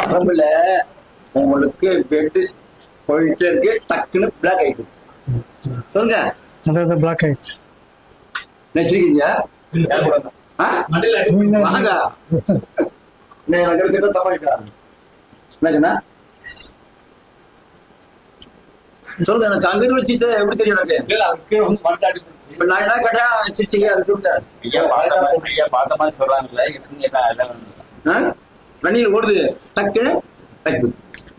உடம்புல உங்களுக்கு பெட் போயிட்டே இருக்கு டக்குன்னு பிளாக் ஆயிட்டு. சொல்லுங்க. அதாவது பிளாக் ஆயிடுச்சு. நெச்சிருக்கீங்க வாங்க. நான் எனக்கு கிட்ட தப்பாயிட்டா என்னங்கண்ணா சொல்லுங்க நான் சங்கர் வச்சு எப்படி தெரியும் எனக்கு? இப்ப நான் என்ன கேட்டா அது ஆ? தண்ணியில் ஓடுது. டக்குன்னு டக்கு.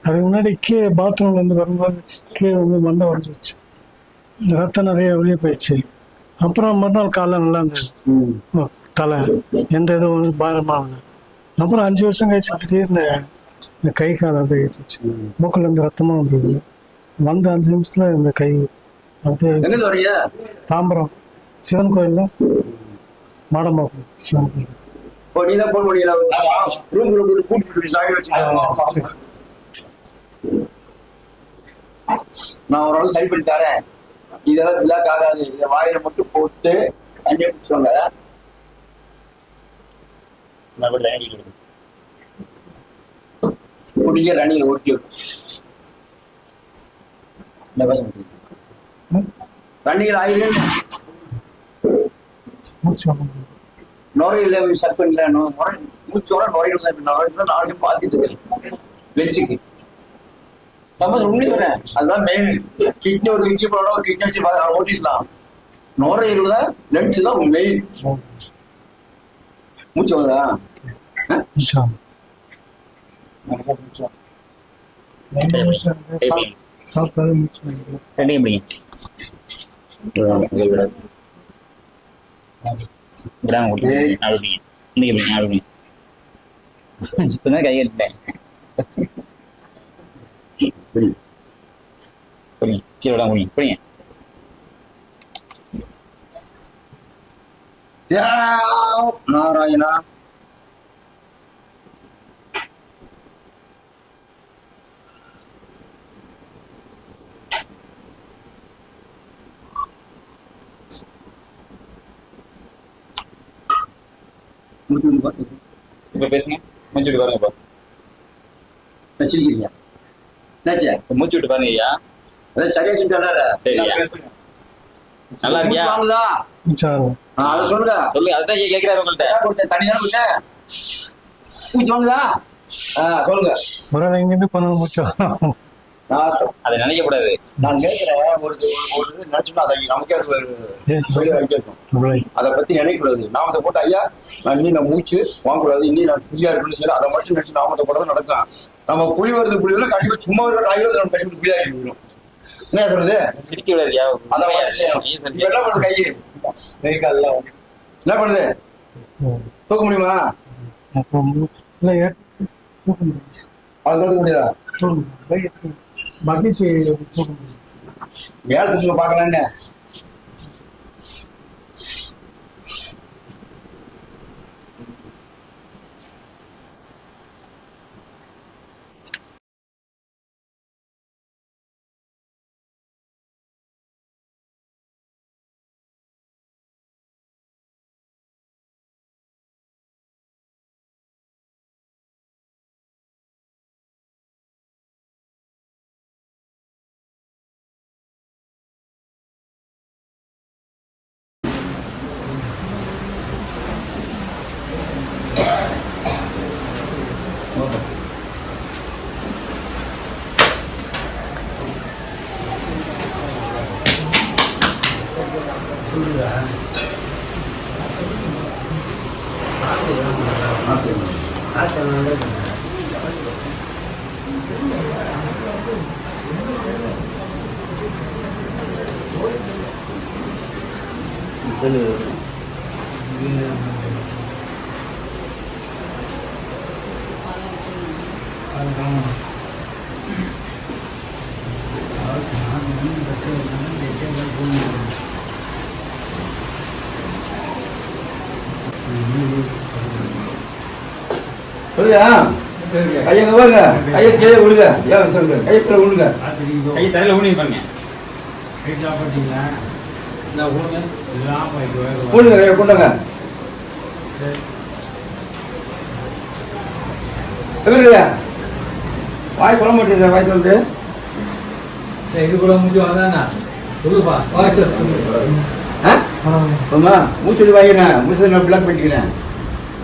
அதுக்கு முன்னாடி கீழே பாத்ரூம்ல இருந்து வரும்போது கீழே வந்து மண்டை உடஞ்சிருச்சு. ரத்தம் நிறைய வெளியே போயிடுச்சு. அப்புறம் மறுநாள் காலைல நல்லா இருந்தது. தலை எந்த இதுவும் வந்து பாரமா இல்லை. அப்புறம் அஞ்சு வருஷம் கழிச்சு திடீர்னு இந்த கை கால் அப்படியே மூக்குல இருந்து ரத்தமா வந்தது. வந்த அஞ்சு நிமிஷத்துல இந்த கை வரீங்க தாம்பரம். சிவன் கோயில்ல மாடம்பாக்கம் சிவன் கோயில். ஓ நீ தான் போன் பண்ணிடலாம் ரூம் ரூம் கூட்டிட்டு சாகி வச்சுக்கலாம் நான் ஒரு அளவு சரி பண்ணி தரேன். இதெல்லாம் பிளாக் ஆகாது. இதை வாயில மட்டும் போட்டு தண்ணியை குடிச்சோங்க குடிக்க ரணியில் ஓட்டி என்ன பேச முடியும் ரணியில் ஆயிரம். மூச்சு நுரையில சக் பண்ணல மூச்சோட நுரையில் தான் நுரையில் தான் நாளைக்கு பார்த்துட்டு இருக்கேன் லென்ஸுக்கு நம்ம உண்மை வரேன் அதுதான் மெயின் கிட்னி ஒரு கிட்னி போட ஒரு கிட்னி வச்சு ஓட்டிடலாம். நுரையீரல் தான் லென்ஸ் தான் மெயின் மூச்சு வருதா ஆ? இன்ஷா சாப்பிட்டாலே மூச்சு வாங்கிக்கலாம். கையெழுத்தேன் கீழே விட புரியுங்க நாராயணா இப்ப பேசுங்க. மூச்சு விட்டு பாருங்க வச்சிருக்கீங்க என்னாச்சு? மூச்சு விட்டு பாருங்க ஐயா. அதான் சரியா சொல்லிட்டாரு? சரியா நல்லா இருக்கியா? அதை சொல்லுங்க. சொல்லுங்க அதுதான் ஐயா கேட்கிறாரு உங்கள்ட்ட. கொடுத்தேன் தனி தானே கொடுத்தேன் மூச்சு வாங்குதா ஆ சொல்லுங்க. மூச்சு. நான் அதை நினைக்க கூடாது நான் கேட்கிறேன் ஒரு ஒரு இது நினைச்சோம்னா அதை நமக்கே அது ஒரு வெளியே வாங்கிட்டே இருக்கும். அதை பத்தி நினைக்கக்கூடாது. நாமத்தை போட்டு ஐயா நான் இன்னும் நான் மூச்சு வாங்கக்கூடாது. இன்னும் நான் ஃப்ரீயா இருக்குன்னு சொல்லி அதை மட்டும் நினைச்சு நாமத்தை போட நடக்கும். நம்ம புலி வருது புலி வருது கண்டிப்பா சும்மா ஒரு ராயில் நம்ம கஷ்டப்பட்டு புலியா ஆகிடும் என்ன சொல்றது? சிரிக்க மாதிரி செய்யணும். இப்ப என்ன பண்ணுது கை. என்ன பண்ணுது. தூக்க முடியுமா? இல்ல, தூக்க முடியாது. மகிழ்ச்சி வேலை பார்க்கலான்னு சொல்லுயா? கையை பாருங்க. கையை கீழே விழுங்க ஏன் சொல்லுங்க. கையை கீழே விழுங்க கை தலையில ஊனி பாருங்க. விழுங்க கையை கொண்டுங்க. வாய் சொல்ல மாட்டேங்குது வாய் சொல்லுது சரி இது கூட முடிஞ்சு வந்தாண்ணா சொல்லுப்பா வாழ்த்து ஆ ஆமா மூச்சு வாங்கினேன் மூச்சு நான் பிளாக் பண்ணிக்கிறேன்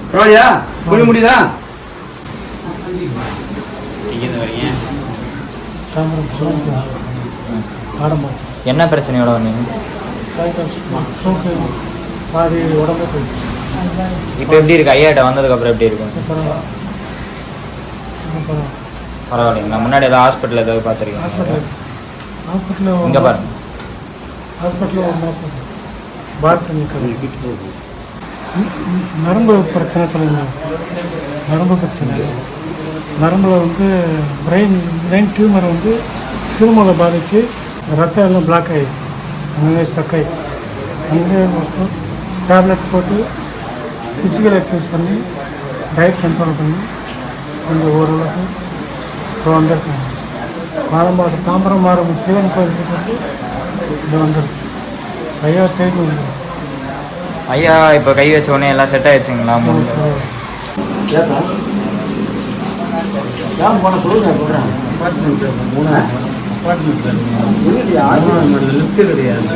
பரவாயில்லையா முடிய முடியுதா என்ன பிரச்சனையோட வந்தீங்க பாதி உடம்பு போயிடுச்சு இப்போ எப்படி இருக்கு ஐயாட்ட வந்ததுக்கு அப்புறம் எப்படி இருக்கும் பரவாயில்லைங்களா முன்னாடி ஏதாவது ஹாஸ்பிட்டல் ஏதாவது பார்த்துருக்கீங்க ஹாஸ்பிட்டலில் இங்க பாருங்க ஹாஸ்பிட்டலில் ஒரு மாதம் பாத்ரூம் நரம்பு பிரச்சனை சொல்லுங்க. நரம்பு பிரச்சனை. நரம்பில் வந்து பிரெயின் பிரெயின் டியூமர் வந்து சிறுமலை பாதித்து ரத்தம் எல்லாம் பிளாக் ஆகி அங்கே சக்கை அங்கே டேப்லெட் போட்டு ஃபிசிக்கல் எக்ஸசைஸ் பண்ணி டயட் கண்ட்ரோல் பண்ணி கொஞ்சம் ஓரளவுக்கு இப்போ வந்திருக்காங்க மாதம்பாடு தாம்பரம் மாறும் சிவன் கோயிலுக்கு போட்டு இது வந்துருக்கு ஐயா தேடி வந்துருக்கு ஐயா இப்போ கை வச்ச உடனே எல்லாம் செட் ஆயிடுச்சுங்களா? லிஃப்ட் கிடையாது.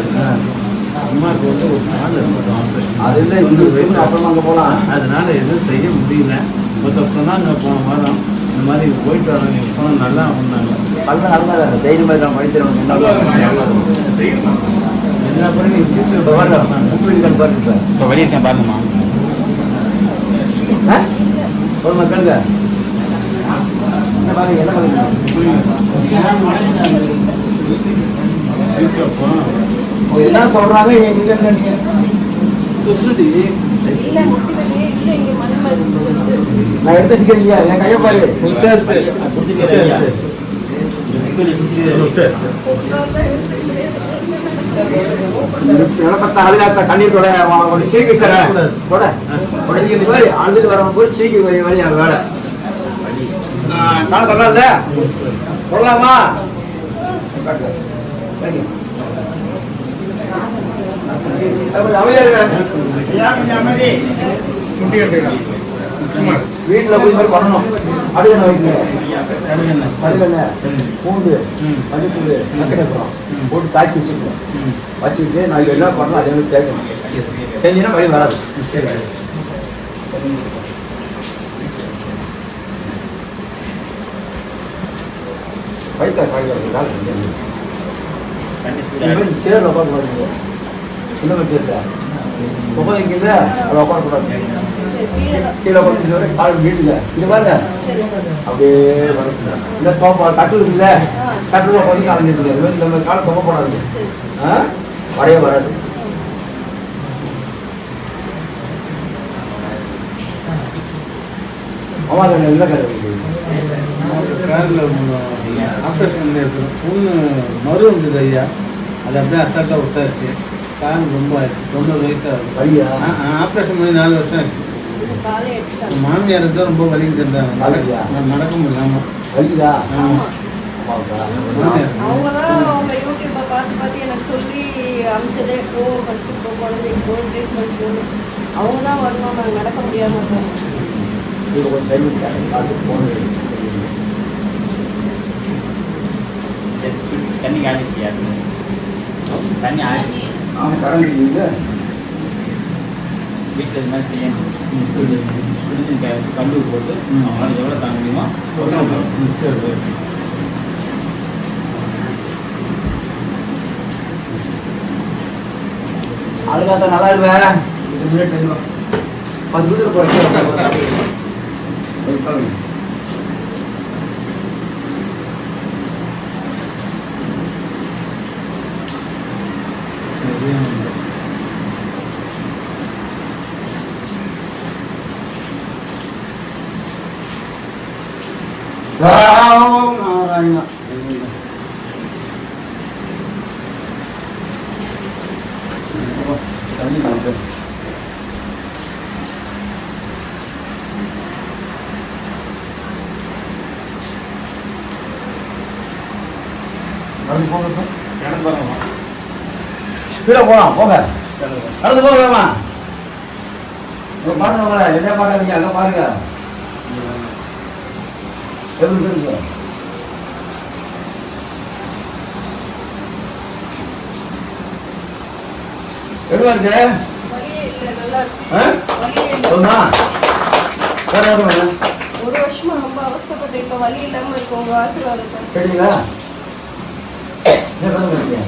அம்மாவுக்கு வந்து ஒரு நாள் இருக்கட்டும் ஆப்ரேஷன் அது இல்லை இது வெறும் அப்புறமா அங்கே போகலாம் அதனால எதுவும் செய்ய முடியல. மொத்த சொன்னாங்க போன வாரம் இந்த மாதிரி போயிட்டு வராங்க போனால் நல்லா பண்ணாங்க நல்ல நல்ல தைரியமாக தான் படித்திருவோம் எல்லா பிறகு இப்போ வரல முப்பது பாருங்க இப்போ. வெளியே இருக்கேன் பாருங்கம்மா. ஒரு மக்களுங்க என்ன பாருங்க என்ன பாருங்க? எல்லாம் சொல்றாங்க எங்க நான் எடுத்து வச்சுக்கிறீங்க என் கையை பாரு. பத்த அழுகாத்த கண்ணீர் கூட ஒரு சீக்கி தரேன். கூட சீக்கி மாதிரி அழுதுட்டு வரவங்க கூட சீக்கி வரி வரி என் வேலை காண சொல்லல சொல்லலாமா வீட்டுல போய் மாதிரி பண்ணணும். அடுத்த வைக்கணும்? கடுகெண்ண பூண்டு மஞ்சள் பச்சைக்கப்புறம் போட்டு காய்ச்சி வச்சுக்கணும் வச்சுக்கிட்டு நாளைக்கு என்ன பண்ணணும் அதே மாதிரி கேட்கணும் செஞ்சீங்கன்னா வழி வராது. வயிற்று காய்கறதுக்காக சேர்ல உட்காந்து பாருங்க. சின்ன சேர்ல உட்காந்துக்கிங்க அதை உட்காரக்கூடாது. கீழே உட்காந்து வரை கால் வீட்டுல இது பாருங்க. அப்படியே வரக்கூடாது இந்த சோப்பா தட்டு இருக்குல்ல? தட்டுல உட்காந்து கால் நீட்டுங்க. இது மாதிரி நம்ம காலை தொங்க போடாது வரைய வராது. அம்மா அது என்ன கதை இருக்குது? காரில் ஆப்ரேஷன் புண்ணு மறு வந்தது ஐயா. அது அப்படியே அத்தாட்டா விட்டாச்சு கால் ரொம்ப ஆயிடுச்சு. தொண்ணூறு வயசு ஆகுது. ஆப்ரேஷன் பண்ணி நாலு வருஷம் ஆயிடுச்சு மாமியார் தான் ரொம்ப வலி தந்தாங்க வலிக்குதா? நடக்க முடியலாமா வலிக்குதா அவங்க தான் அவங்க யூடியூப்பை பார்த்து பார்த்து எனக்கு சொல்லி அமிச்சதே போ ஃபஸ்ட்டு போ குழந்தைக்கு போ ட்ரீட்மெண்ட் போகணும் அவங்க தான் வரணும் நாங்கள் நடக்க முடியாமல் தண்ணி ஆடிச்சியா தண்ணி ஆடிச்சு அவன் இல்லை. வீட்டில் இது மாதிரி செய்யணும். கல்லூர் போட்டு அவங்களால எவ்வளோ தாங்க முடியுமோ அழுகாத நல்லா இருவேன் பத்து மீட்டர் போகிறேன் ராம் நாராயணா தண்ணி காமிச்சு நடந்து போங்க சார். போலாம் போங்க. நடந்து போங்க வேமா பாருங்க உங்களை என்ன பார்க்காதீங்க அங்க பாருங்க. எப்படி இருக்கு? எப்படி இருக்கு வேற எதுவும். ஒரு வருஷமா ரொம்ப அவஸ்தைப்பட்டேன் இப்போ வலி இல்லாமல் இருக்கு உங்கள் ஆசீர்வாதத்தை. கேட்டீங்களா? என்ன பண்ணுறீங்க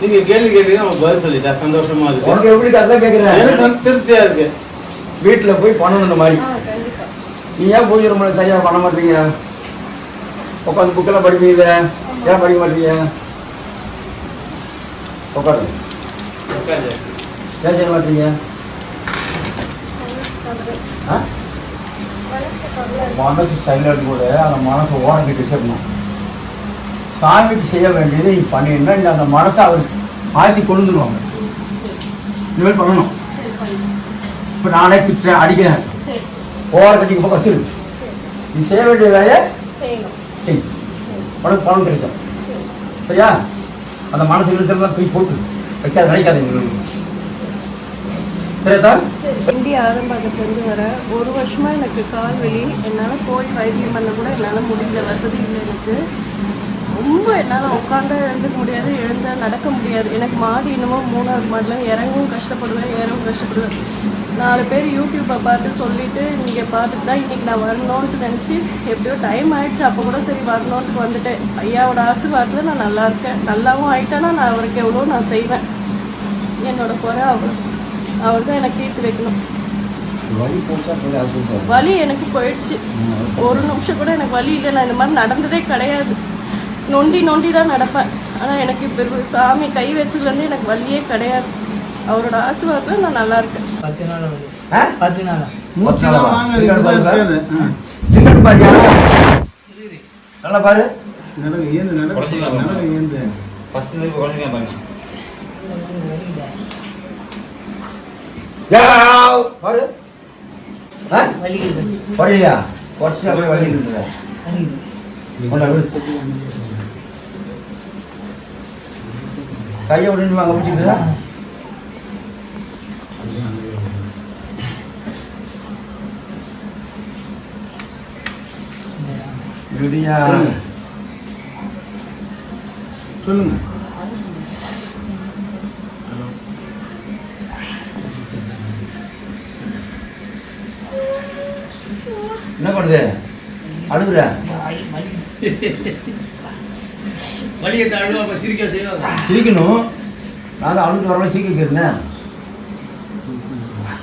நீங்க கேள்வி கேட்டீங்க அவங்க பதில் சொல்லிட்டா சந்தோஷமா இருக்கு. உனக்கு எப்படி அதான் கேட்குறேன் எனக்கு வந்து திருப்தியா இருக்கு. வீட்டில் போய் பண்ணணும் இந்த மாதிரி நீ ஏன் பூஜை ரூமில் சரியாக பண்ண மாட்டீங்க? உட்காந்து புக்கெல்லாம் படிப்பீங்க. ஏன் படிக்க மாட்டீங்க? உட்காருங்க ஏன் செய்ய மாட்டீங்க? ஆ? மனசு சைலண்ட் கூட அந்த மனசை ஓரங்கிட்டு வச்சிடணும். சாமிக்கு செய்ய வேண்டியது நீ பண்ணிருந்தா இந்த அந்த மனசை அவர் மாற்றி கொண்டுருவாங்க இனிமேல் பண்ணணும். இப்போ நானே திட்டுறேன் அடிக்கிறேன். ஓவர் ஓர கட்டிக்கு பக்கம் வச்சிரு. நீ செய்ய வேண்டிய வேலையை செய்யணும் செய். உனக்கு பணம் கிடைக்கும். சரியா? அந்த மனசு இழுசெல்லாம் போய் போட்டு வைக்காத நினைக்காது எங்களுக்கு சரி இந்திய வர ஒரு வருஷமா எனக்கு கால் வலி. என்னால் போய் வைத்தியம் பண்ண கூட என்னால் முடியல. வசதி இல்லை எனக்கு. ரொம்ப என்னால் உட்காந்து எழுந்துக்க முடியாது எழுந்த நடக்க முடியாது. எனக்கு மாடி இன்னமும் மூணாவது மாடியில் இறங்கவும் கஷ்டப்படுவேன் ஏறவும் கஷ்டப்படுவேன். நாலு பேர் யூடியூப்பை பார்த்து சொல்லிட்டு நீங்கள் பார்த்துட்டு தான் இன்றைக்கி நான் வரணும்னு நினச்சி எப்படியோ டைம் ஆயிடுச்சு. அப்போ கூட சரி வரணுன்ட்டு வந்துட்டேன். ஐயாவோட ஆசீர்வாதத்தில் நான் நல்லா இருக்கேன். நல்லாவும் ஆயிட்டேன்னா நான் அவருக்கு எவ்வளோ நான் செய்வேன். என்னோட குறை அவர் அவர் தான் எனக்கு தீர்த்து வைக்கணும். வலி எனக்கு போயிடுச்சு. ஒரு நிமிஷம் கூட எனக்கு வலி இல்லை. நான் இந்த மாதிரி நடந்ததே கிடையாது. நொண்டி நொண்டி தான் நடப்பேன். ஆனால் எனக்கு இப்போ சாமி கை வச்சதுலேருந்து எனக்கு வலியே கிடையாது. அவரோட ஆசீர்வாதத்தில் நான் நல்லா இருக்கேன். பத்து நாள்? பத்து நாளா நல்லா பாரு. பாரு. வழியா குறைச்சிட்டு அப்படியே வழி இருக்குது கொண்டா விடு. கையை விட்டு முடிச்சுக்கிறா விடியா சொல்லுங்க. என்ன பண்ணுது? அழுகுற? வலியை தாழ்வு அப்ப சிரிக்க செய்வாங்க சிரிக்கணும். நான் அழுது வரலாம் சீக்கிரம் இருந்தேன்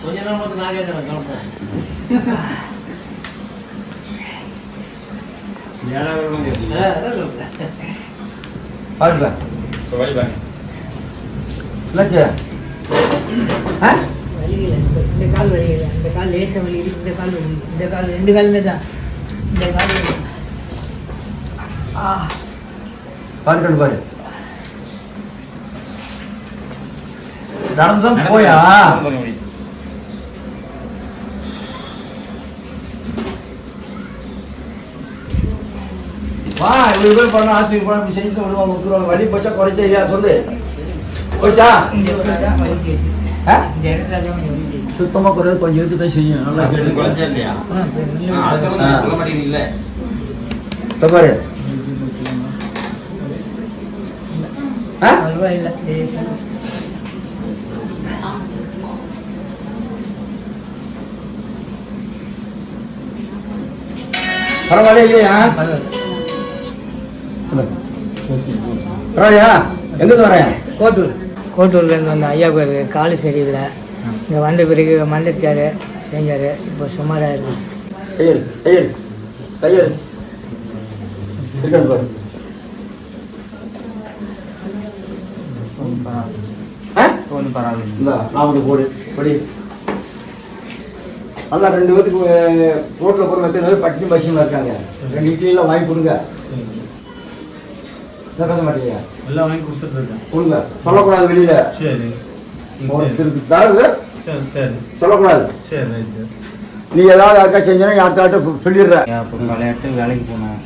கொஞ்ச நாள் மட்டும் நான் கேட்கறேன் கிளம்புறேன் என்னாச்சு? ஆ? வலிக்கல இந்த கால் வலிக்கல இந்த கால் லேசா வலி இந்த கால் வலி இந்த கால் ரெண்டு காலுமே தான். இந்த கால் வலி. பாருக்கணும் பாரு. நடந்துதான் போயா? கொஞ்சம் வலி. வா இவ்வளவு பேர் பண்ண ஆஸ்பத்திரி போனா இப்படி செஞ்சு விடுவாங்க கொடுத்துருவாங்க. வலி போச்சா குறைச்சா ஐயா சொல்லு. போச்சா? இந்த இடத்துல தான் வலிக்கு ஆ? இந்த இடத்துல தான் கொஞ்சம் வலிக்கு சுத்தமா குறையாது. கொஞ்சம் இருக்குதான் செய்யும். நல்லா ஹாஸ்பிட்டல் கேளுங்க. குறைச்சா இல்லையா? ஆ, இப்ப இன்னும் ஆ, அது சொல்லுங்க, ஆ. சொல்ல மாட்டேங்கிறீங்களே இதோ பாரு ஆ? பரவாயில்ல இல்லையா பரவாயில்ல பரவாயில்லையா எங்கிருந்து வரேன் கோட்டூர். கோட்டூர்லேருந்து வந்த ஐயா பேருக்கு கால் சரியில்லை. இங்கே வந்த பிறகு மண்டச்சார் செஞ்சார். இப்போ சுமாராக இருக்கு. கையெடு கையெடு கையெடு. ஒன்றும் பரவாயில்ல இந்தா நாற்பது போடு. படி. நல்லா ரெண்டு பேத்துக்கு ரோட்டில் போகிற பேர் பட்டினி பசியமாக இருக்காங்க. ரெண்டு இட்லியெல்லாம் வாங்கி கொடுங்க. என்ன பேச மாட்டீங்க. எல்லாம் வாங்கி கொடுத்துட்டு கொடுங்க. சொல்லக்கூடாது வெளியில. சரி. தரது. சரி சரி. சொல்லக்கூடாது. சரி நீ ஏதாவது யாருக்கா செஞ்சேன்னா யார்கிட்ட சொல்லிடுற அப்போ விளையாட்டு வேலைக்கு போனோம்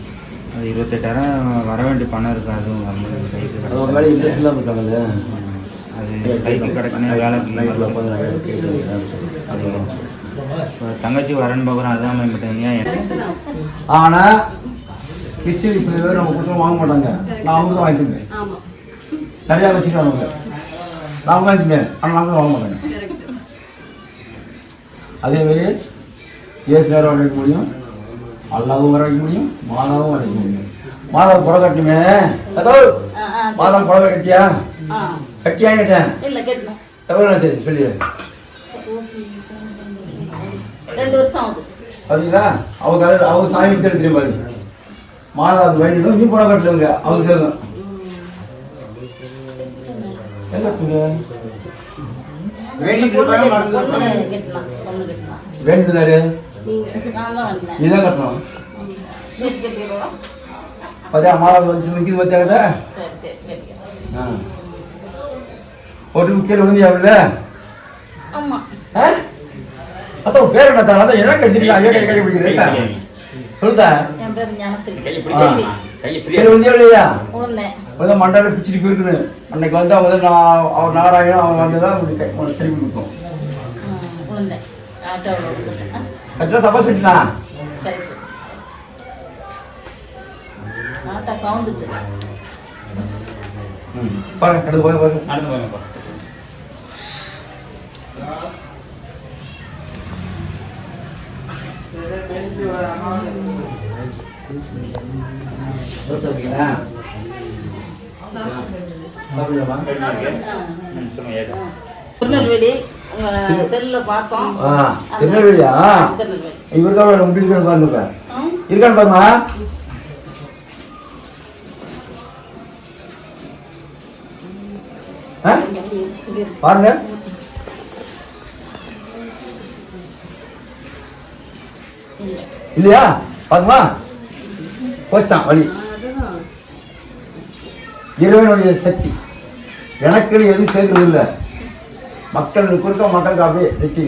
அது இருபத்தெட்டாயிரம் வர வேண்டிய பணம் இருக்கு அதுவும் ஒரு வேலை இன்ட்ரெஸ்ட் இல்லாமல் இருக்காங்க. அது கைக்கு கிடக்கணும் இப்போ தங்கச்சி வரேன்னு பார்க்குறோம் அதான் அமைய மாட்டேங்க ஆனா கிறிஸ்டின் சில பேர் நம்ம கொடுத்து வாங்க மாட்டாங்க. நான் அவங்க தான் வாங்கிட்டுமே ஆமாம் நிறையா வச்சுருக்காங்க நான் வாங்கிட்டுமே ஆனால் நாங்களும் வாங்க மாட்டாங்க அதே மாதிரி ஏசு நேரம் வர வைக்க முடியும். அல்லாவும் வர வைக்க முடியும். மாதாவும் வர வைக்க முடியும். மாதா புடவை கட்டணுமே அதோ மாதா புடவை கட்டியா? கட்டியா கேட்டேன். இல்லை கேட்டோம் எவ்வளோ சரி சொல்லி ரெண்டு வருஷம் ஆகுது. பார்த்தீங்களா அவங்க அவங்க சாமி தெரியும் தெரியும் பாருங்க மாதாவுக்கு வேண்டிடும் நீ புடவை கட்டுங்க அவங்க தெரியும் என்ன? பண்ணுங்க பொண்ணு கட்டலாம் பொண்ணு கட்டலாம் வேண்டுதாரு நான் தான் வந்தேன். நீதான் கட்டணும். பார்த்தியா மாதா வந்து நிற்கிது ஆ. ஒரு கீழே விழுந்தியாவில்ல ஆமாம் ஆ? அதான் பேர் என்ன தான் அதான் என்ன கட்டிருக்கீங்க ஐயோ கை கை பிடிக்கிறேன் சொல்லுதா? என் பேர் விழுந்தியா இல்லையா உழுந்தேன் அதான் மண்டால பிச்சுட்டு போயிருக்குது. அன்னைக்கு வந்து அவங்க வந்து நான் அவர் நாராயணன் அவன் வந்து தான் அப்படி கை உனக்கு சரி கொடுத்தோம் ம், உழுந்தேன் ஆட்டோவில் விழுந்தேன் கரெக்டாக தப்பா சொல்லிட்டா? பாருங்க எடுத்து போய் பாருங்க. நடந்து போங்கப்பா சாப்பிட்டீங்களா சாப்பிடலாமா ம் சொல்லுங்க ஏக்கா திருநெல்வேலி செல்லில் பார்த்தோம். திருநெல்வேலியா? திருநெல்வேலி. இவருக்கு இருக்கான்னு பாருங்க. இருக்கான்னு பாருமா பாருங்க. இல்லையா? பாருமா போச்சான் வழி இறைவனுடைய சக்தி. எனக்குன்னு எதுவும் சேர்க்கறது இல்லை. மக்கள் கொடுக்க மக்களுக்கு அப்படியே வெற்றி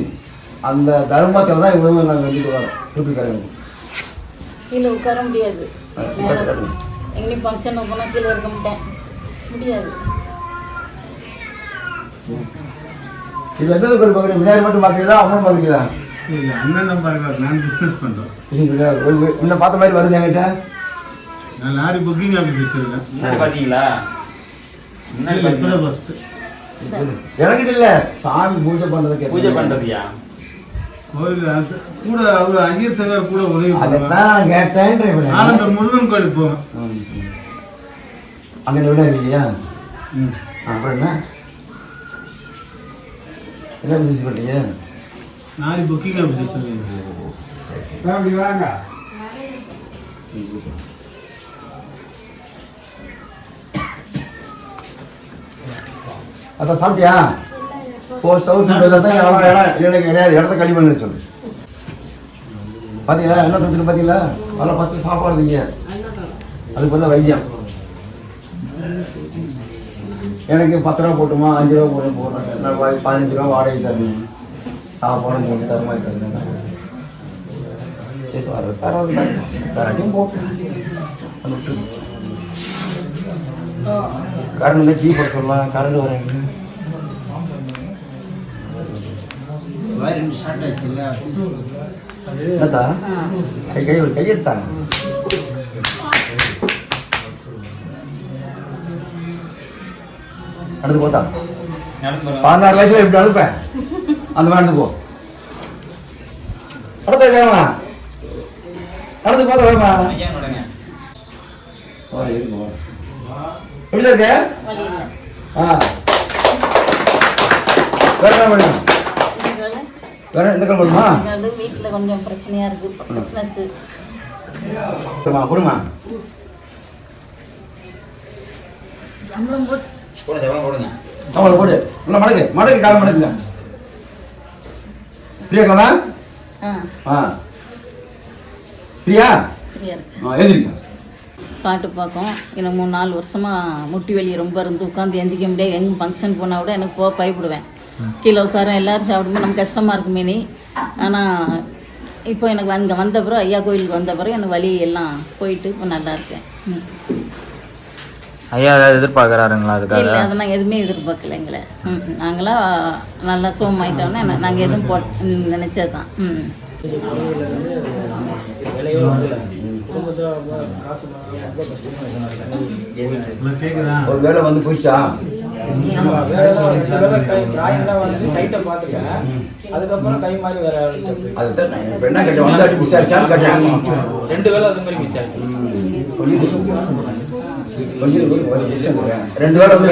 அந்த தர்மத்தில் தான் இவ்வளவு நாங்கள் வந்துட்டு வரோம். தூக்கிக்காரங்க கீழே உட்கார முடியாது. எங்கேயும் ஃபங்க்ஷன் போனால் கீழே இருக்க மாட்டேன். முடியாது. இது பார்க்குறீங்க விநாயகர் மட்டும் பார்க்குறீங்களா? அம்மன் பார்க்குறீங்களா? இல்லை அண்ணன் நான் பிஸ்னஸ் பண்ணுறோம் முன்ன பார்த்த மாதிரி வருது என்கிட்ட. நான் லாரி புக்கிங் ஆஃபீஸ் வச்சிருக்கேன். பார்த்தீங்களா? இப்போதான் ஃபஸ்ட்டு எனக்கிட்ட இல்லை. சாமி பூஜை பண்ணுறதுக்கு பூஜை பண்ணுறதுயா கோயில் கூட அவர் ஐயர் கூட உதவி பண்ணுவாங்க கேட்டேன் ஆனந்த முருகன் கோயில் போவேன். அங்கே விட இல்லையா? ம். அப்புறம் என்ன? என்ன பிசினஸ் பண்ணுறீங்க லாரி புக்கிங் ஆஃபீஸ் வச்சிருக்கேன். அதான் சாப்பிட்டியா? ஓ சவுத் தான் இடம் இடம் எனக்கு கிடையாது இடத்த கழி பண்ணு சொல்லு பார்த்தீங்களா என்ன சொல்லிட்டு பார்த்தீங்களா அதெல்லாம் ஃபஸ்ட்டு சாப்பாடுங்க அதுக்கு பதிலாக வைத்தியம். எனக்கு பத்து ரூபா போட்டுமா அஞ்சு ரூபா போட்டு போடுறேன் பதினஞ்சு ரூபா வாடகை தரணும். சாப்பாடு போட்டு தர மாதிரி தரணும் சரி, வர- தர- தராட்டியும் போட்டு. கரண்ட் டீ போட சொல்லலாம் கரண்ட் வரேங்க கை கை கை எடுத்தாங்க. பதினாறு வயசுல எப்படி அனுப்பேன் அந்த மாதிரி நடந்து போ. அடுத்த வேமா நடந்து போத வேமா எப்படி இருக்க? ஆ. வேற என்ன பண்ணும் வேற எந்த கிழமை பண்ணுமா வீட்டில் கொஞ்சம் பிரச்சனையாக இருக்குது பிஸ்னஸ்ஸு கொடுமா போடுங்க. அவங்கள போடு. நல்லா மடக்கு மடக்கு கால் மடக்குங்க. பிரியா கவனா ஆ. பிரியா? எழுதிருக்கேன் பாட்டு பார்க்கும். எனக்கு மூணு நாலு வருஷமாக முட்டி வலி ரொம்ப இருந்து உட்காந்து எந்திக்க முடியாது. எங்கே ஃபங்க்ஷன் போனால் கூட எனக்கு போக பயப்படுவேன். கீழே உட்கார எல்லாரும் சாப்பிடும்போது நமக்கு கஷ்டமாக இருக்குமே நீ. ஆனால் இப்போ எனக்கு அங்கே வந்த பிறகு ஐயா கோயிலுக்கு வந்த பிறகு எனக்கு வலி எல்லாம் போயிட்டு இப்போ நல்லா இருக்கேன். ம். ஐயா ஏதாவது எதிர்பார்க்குறாருங்களா இல்லை அதுக்காக? அதை நாங்கள் எதுவுமே எதிர்பார்க்கல எங்களை. ம். நாங்களாம் நல்லா சோமாயிட்டோன்னே நாங்கள் எதுவும் போ நினச்சது தான் ம். ஒரு வேலை வந்து போயிடுச்சா? அதுக்கப்புறம் கை மாதிரி வேற. அதுதான் என்ன கேட்டேன். ரெண்டு வேலை அது மாதிரி மிஸ் ஆயிடுச்சு ரெண்டு வேலை வந்து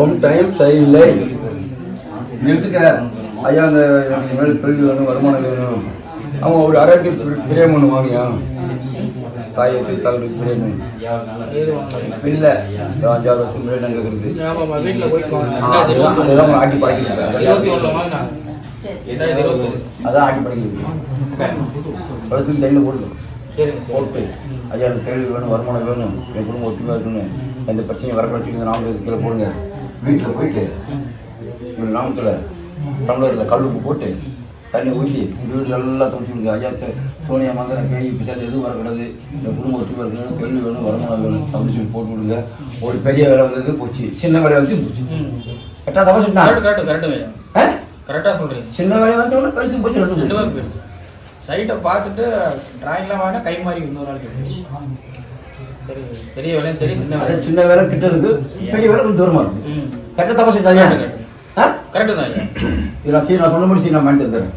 ஒன் டைம் சரியில்லை. நிறுத்துக்க ஐயா அந்த எனக்கு மேல் தொழில் வேணும் வருமானம் வேணும். அவன் ஒரு அரட்டி பிரேம் ஒன்று வாங்கியா? தாயத்து பிரேம் இல்லை. அஞ்சாறு வருஷம் முன்னாடி நாங்கள் இருக்குது ஆட்டி இருபத்தி அதான் ஆட்டி படைக்கிறது போடுது சரிங்க போட்டு ஐயா எனக்கு கேள்வி வேணும் வருமானம் வேணும். என் குடும்பம் ஒற்றுமையாக இருக்கணும் எந்த பிரச்சனையும் வரக்கூடாது நாமத்தில் கீழே போடுங்க. வீட்டில் போயிட்டு இவங்க நாமத்தில் டம்ளரில் கல்லுப்பு போட்டு தண்ணி ஊற்றி வீடு எல்லாம் துணிச்சு விடுங்க ஐயா சார் சோனியா மந்திரம் பேய் பிசாது எதுவும் வரக்கூடாது. என் குடும்பம் ஒற்றுமையாக இருக்கணும் கேள்வி வேணும் வருமானம் வேணும் அப்படின்னு சொல்லி போட்டு விடுங்க ஒரு பெரிய வேலை வந்தது போச்சு. சின்ன வேலை வந்து போச்சு. கரெக்டாக தப்பா சொன்னா? கரெக்டாக சொல்கிறீங்க சின்ன வேலை வந்தோடனே பெருசு போச்சு ரெண்டு ரெண்டு போச்சு. பேரும் போயிடுச்சு. சைட்டை பார்த்துட்டு டிராயிங்லாம் வாங்கினா கை மாறி இன்னொரு ஆள் போயிடுச்சு. சரி பெரிய வேலையும் சரி சின்ன வேலை சின்ன வேலை கிட்ட இருக்கு. பெரிய வேலை கொஞ்சம் தூரமா இருக்கு. கரெக்டாக தப்பா கரெக்ட் ஆ? கரெக்டு தான் ஐயா இது நான் சரி நான் சொன்ன மாதிரி சரி நான் மாட்டி தந்துடுறேன்.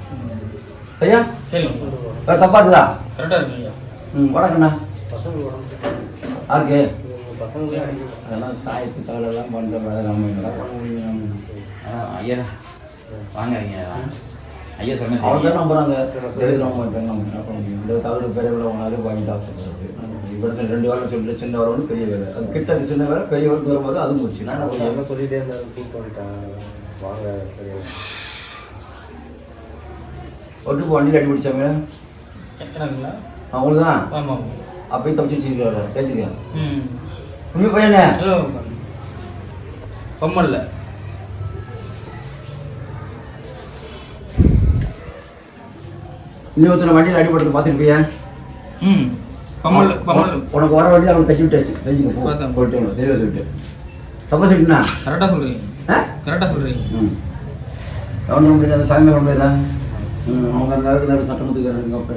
ஐயா? சரிங்க வேற தப்பா இருக்குதா? கரெக்டாக இருக்குங்க ஐயா. ம் வணக்கண்ணா யாருக்கு? அதெல்லாம் தாயத்து தகவலெல்லாம் பண்ணுற வேலை நம்ம ஐயா. வாங்க ஐயா சொன்ன அவங்க பேர் நம்புறாங்க. என்ன பண்ண முடியும்? இந்த தகவல் பெரிய வேலை ஒன்றாவது வாங்கிட்டு ஆசைப்படுறது இப்போ ரெண்டு வேலை சொல்லிட்டு சின்ன வேலை பெரிய வேலை. அது கிட்ட சின்ன வேலை பெரிய வேலை வரும்போது அதுவும் போச்சு நான் என்ன சொல்லிட்டே இருந்தாரு? கூப்பிட்டு வந்துட்டான் வாங்க ஒட்டு போ வண்டியில் அடி பிடிச்சாங்க. அவங்களுக்கு தான் ஆமாம் அப்பயும் தப்பிச்சு வச்சுருக்காரு. ம். உண்மை பையனே ஹலோ பொம்மல்ல நீ ஒருத்தனை வண்டியில் அடிபடுறது பார்த்துருப்பியா ம். பொம்மல்ல பொம்மல்ல உனக்கு வர வண்டி அவன் தட்டி விட்டாச்சு. தெரிஞ்சுக்க போ. பார்த்தேன். போயிட்டு வரணும், தெரிய சொல்லிட்டு தப்பா சொல்லிட்டுனா? கரெக்டாக சொல்கிறீங்க ஆ? கரெக்டாக சொல்கிறீங்க ம். கவர்மெண்ட் முடியாது? சாமி வர முடியாதா ம் அவங்க அந்த நேரத்தில் சட்டமத்துக்கு அப்போ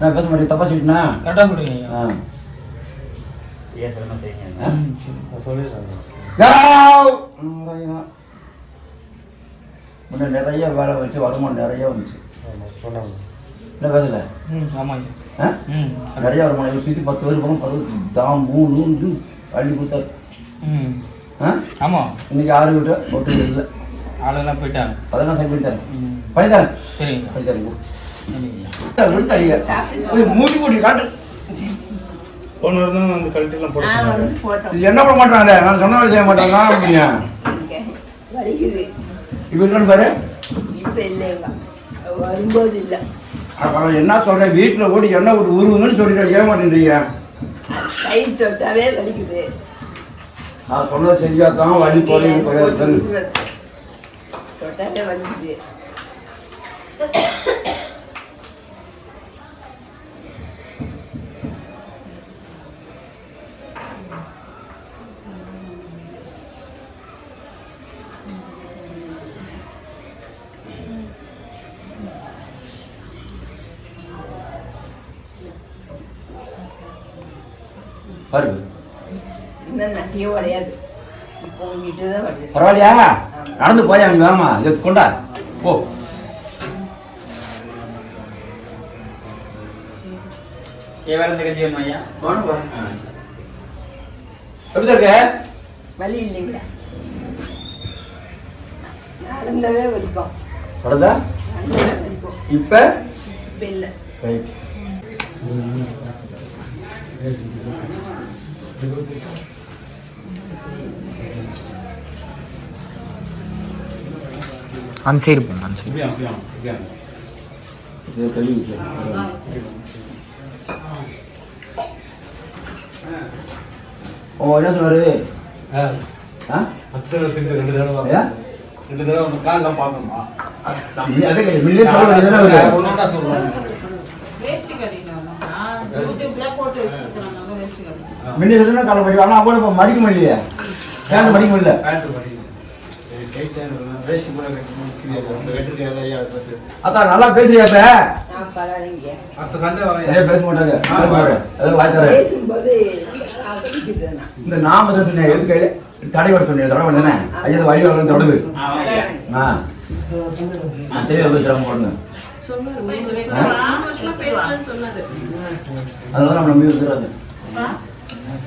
நான் பேச மாட்டேன். தப்பா சொல்லிட்டுனா? கரெக்டாக சொல்கிறீங்க ஆ. ஐயா சொன்ன செய்யுங்க. சொல்லிடுறாங்க. முன்ன நிறைய வேலை வச்சு வருமானம் நிறைய வந்துச்சு. சொன்னாங்க. என்ன பேசல ம் ஆமாம் ஐயா ஆ? ம் நிறைய வருமானம் இவர் சுற்றி பத்து பேர் போகணும் பத்து தான் மூணு அள்ளி கொடுத்தாரு. ம். ஆ? ஆமாம் இன்னைக்கு ஆறு விட்டு ஒட்டு இல்லை. ஆளெல்லாம் போயிட்டாங்க. அதெல்லாம் சரி பண்ணித்தாரு ம். பண்ணித்தாரு சரிங்க. பண்ணித்தாரு விடுத்து அடிக்க. மூடி மூடி காட்டு. ஒன்று இருந்தால் அந்த கழட்டிலாம் போட்டு இது என்ன பண்ண மாட்டாங்க நான் சொன்ன வேலை செய்ய மாட்டாங்க அப்படியா? வலிக்குது. இப்போ இருக்கான்னு பாரு. இப்ப இல்லைங்க. வரும்போது இல்லை அப்புறம் என்ன சொல்றேன்? வீட்டில் ஓடி எண்ணெய் விட்டு உருவுங்கன்னு சொல்லிட்டு ஏன் மாட்டேன்றீங்க? கை தொட்டாவே வலிக்குது. நான் சொன்னதை செஞ்சா தான் வலி குறையும் குறையாது தொட்டாவே வலிக்குது. பாருங்க பரவாயில்லையா? நடந்து போய் அவங்க வேமா இதை கொண்டா. போ. எப்படி இருக்க? வலி இல்லைங்க. நடந்தவே வலிக்கும். வலிக்கும். இப்போ? இப்போ இல்லை. ரைட் அந்த சைடு போங்க அந்த சைடு. ஓ என்ன சொன்னாரு ஆ ரெண்டு தடவை காலெலாம் பார்க்கணுமா நீ அதை கேளு. முன்னாடியே சொல்ல வேண்டியது தானே அவரு? ஒன்றா சொல்லுவாங்க வேஷ்டிகள் முன்ன சொல்லுன்னா காலை படிக்கும் ஆனால் அப்போ இப்போ மடிக்க முடியலையே பேண்ட் மடிக்க முடியல பேண்ட் படிக்கணும் டைட்டாக வேஷ்டி கூட கட்டணும் அந்த வெட்டுக்கு ஐயா அதை பார்த்து அதான் நல்லா பேசுறியா பேச மாட்டாங்க. இந்த நாம தான் சொன்னேன் எதுக்கு தடை வர சொன்னேன் தடவை தானே ஐயா வழி வரணும் தொடர்பு ஆ பேசுறாங்க போடுங்க அதனால நம்ம நம்பி வந்துடுறாங்க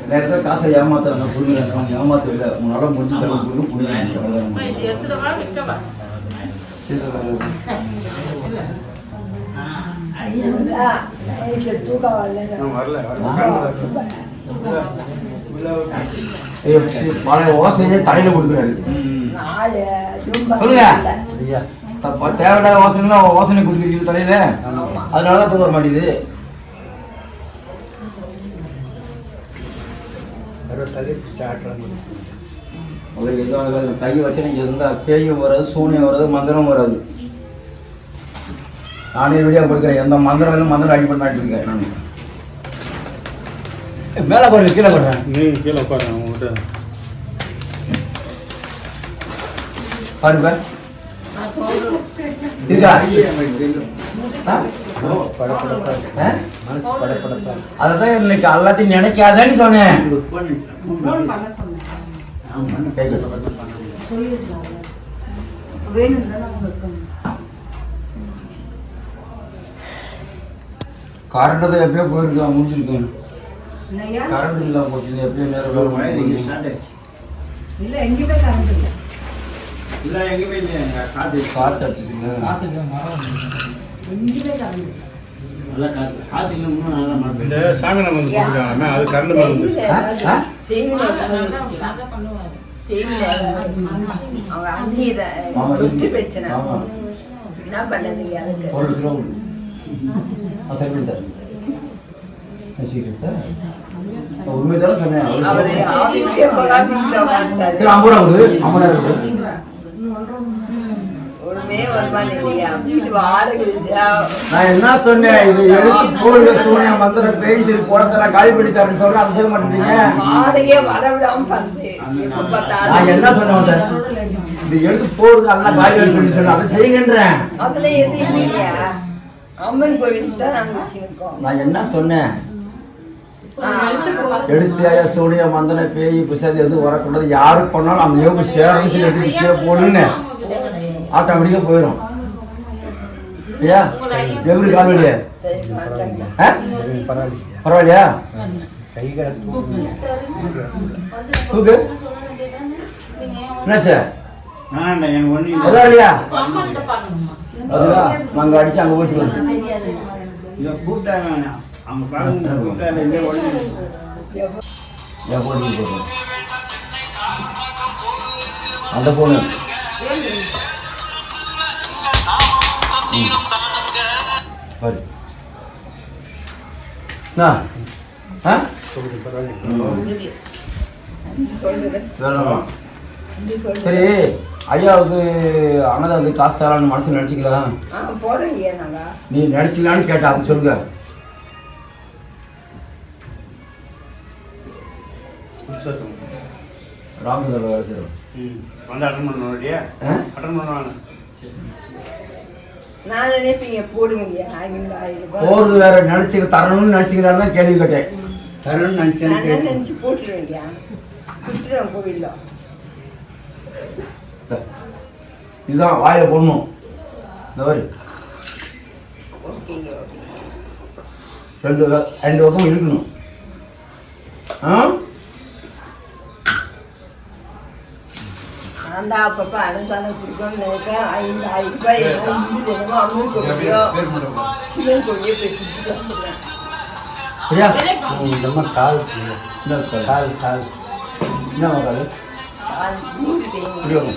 நேரத்தை காசை ஏமாத்துறாங்க புரியுங்க அவங்க ஏமாத்த இல்லை. உங்களால முடிஞ்சு தர வரல. பழைய ஓசையே தலையில கொடுக்குறாரு. சொல்லுங்க. தேவையில்லாத வாசனைலாம் வாசனை கொடுத்துருக்கீங்க தலையில. அதனால தான் தூக்க வர மாட்டேங்குது. ஸ்டார்ட் ஆகும் உங்களுக்கு எதுவும் ஆகாது. கை வச்சு எந்த பேயும் வராது சூனியம் வராது மந்திரம் வராது. நானே வீடியோ கொடுக்குறேன். எந்த மந்திரம் இல்லை மந்திரம் அடி பண்ணாட்டு இருக்கேன் நான். மேலே போடுங்க கீழே போடுறேன் நீ கீழே உட்காருங்க உங்கள்கிட்ட. பாருங்க. இருக்கா? ஆ? ஆ? மனசு படப்படப்பா அதான் இன்னைக்கு எல்லாத்தையும் நினைக்காதேன்னு சொன்னேன் கேக்குது. கரண்ட் தான் எப்பயோ போயிருக்கு முடிஞ்சிருக்கு கரண்ட் இல்லாம போச்சு எப்பயோ நேரம். இல்லை எங்கேயுமே கரண்ட் இல்லை. இல்லை எங்கேயுமே இல்லையா காற்று காத்து அடிச்சுதுங்க எங்கேயுமே கரண்ட் இல்லை. நல்லா காற்று காற்று இல்லை இன்னும் நல்லா சாமி நம்ம கொடுக்குறாங்க அது கரண்ட் வந்து? ஆ? அவங்க ஆமா, சொத்து பிரச்சனை. என்ன பண்ணதுங்க அதுக்கு ஒரு லட்ச நான் என்ன சொன்னேன்? இது எடுத்து கோவில் சூனியம் மந்திரம் பேய் சரி காலி பண்ணி அதை செய்ய வர விடாம நான் என்ன சொன்னேன் இது எடுத்து போடுறது எல்லாம் காலி பண்ணி சொல்லி அதை செய்யுங்கன்றேன். அதுல இல்லையா அம்மன் தான் நான் என்ன சொன்னேன்? எடுத்து சூனிய மந்தன பேய் பிசாது எதுவும் வரக்கூடாது. யாரு பண்ணாலும் அந்த யோகம் சேரணும் சொல்லி போடுன்னு. ஆட்டோமேட்டிக்காக போயிடும் ஐயா எப்படி கால்வழியா ஆ? பரவாயில்லையா? தூக்கு. என்னாச்சு? சார் பரவாயில்லையா அதுதான் நாங்கள் அடிச்சு அங்கே போய் கூப்பிட்டாங்க அவங்க கூப்பிட்டாங்க அந்த போனு பாரு. சரி ஐயாவுக்கு அன்னதானத்துக்கு காசு தரான்னு மனசு நினச்சிக்கலாம் நீ நினச்சிக்கலான்னு கேட்டா அது சொல்லுங்க. ராமச்சந்திர வேலை செய்கிறோம் ம். வந்து அட்டன் ஆ? அட்டன் பண்ணுவாங்க நான் நினைப்பீங்க ரூபாய். போகிறது வேற நினச்சிக்க தரணும்னு நினச்சிக்கிறான்னு தான் கேள்வி கேட்டேன் தரணும்னு நான் நினச்சேன் நினைச்சு போட்டுருவீங்க குத்துறேன் கோவில்ல. இதுதான் வாயில போடணும். இந்த மாதிரி ரெண்டு ரெண்டு பக்கம் இழுக்கணும். ஆ? தான் அப்பப்போ அனுதானம் கொடுக்கணும்னு நினைப்பேன். ஐந்து ஆயிரம் ரூபாய் என்னமோ அம்மன் கோவிலையோ சிவன் கோவிலையோ போய் கொடுத்துட்டு வந்துடுறேன். சரியா நம்ம கால் கால். கால் என்ன கால்